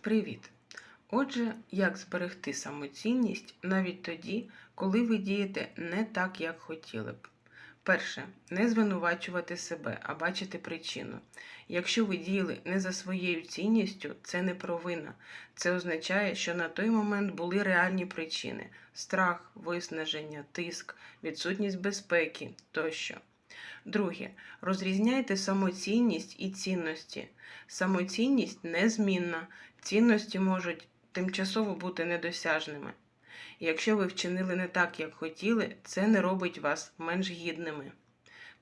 Привіт! Отже, як зберегти самоцінність навіть тоді, коли ви дієте не так, як хотіли б. Перше, не звинувачувати себе, а бачити причину. Якщо ви діяли не за своєю цінністю, це не провина. Це означає, що на той момент були реальні причини: страх, виснаження, тиск, відсутність безпеки тощо. Друге, розрізняйте самоцінність і цінності. Самоцінність незмінна, цінності можуть тимчасово бути недосяжними. Якщо ви вчинили не так, як хотіли, це не робить вас менш гідними.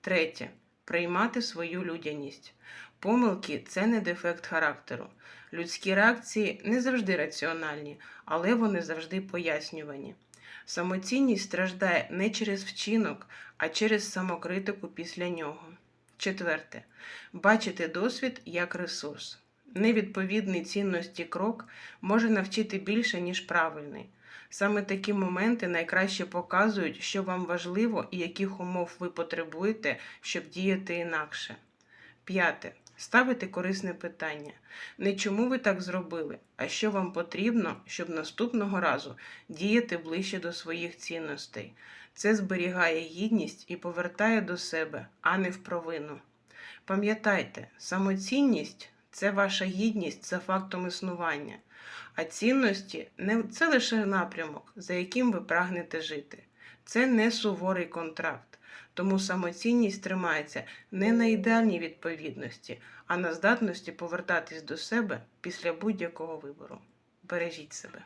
Третє. Приймати свою людяність. Помилки це не дефект характеру. Людські реакції не завжди раціональні, але вони завжди пояснювані. Самоцінність страждає не через вчинок, а через самокритику після нього. Четверте. Бачити досвід як ресурс. Невідповідний цінності крок може навчити більше, ніж правильний. Саме такі моменти найкраще показують, що вам важливо і яких умов ви потребуєте, щоб діяти інакше. П'яте. Ставити корисне питання. Не чому ви так зробили, а що вам потрібно, щоб наступного разу діяти ближче до своїх цінностей. Це зберігає гідність і повертає до себе, а не в провину. Пам'ятайте, самоцінність це ваша гідність за фактом існування, а цінності це лише напрямок, за яким ви прагнете жити. Це не суворий контракт. Тому самоцінність тримається не на ідеальній відповідності, а на здатності повертатись до себе після будь-якого вибору. Бережіть себе.